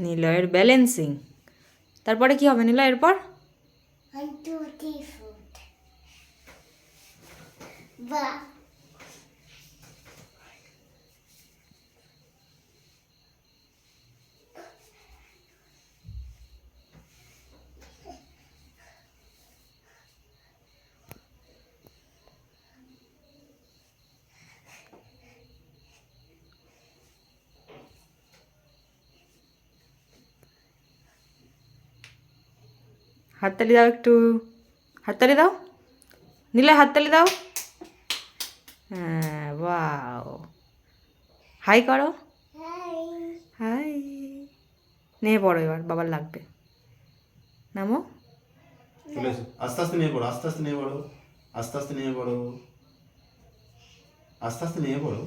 নিলয়ের ব্যালেন্সিং তারপরে কি হবে নিলয় এরপর One. হাততালি দাও একটু। হাততালি দাও। নিলয় হাততালি দাও। হ্যাঁ বাও হাই করো। হাই। নিয়ে পড়ো এবার, বাবার লাগবে। নামো। আস্তে আস্তে নিয়ে পড়ো, আস্তে আস্তে নিয়ে পড়ো, আস্তে আস্তে নিয়ে পড়ো, আস্তে আস্তে নিয়ে পড়ো।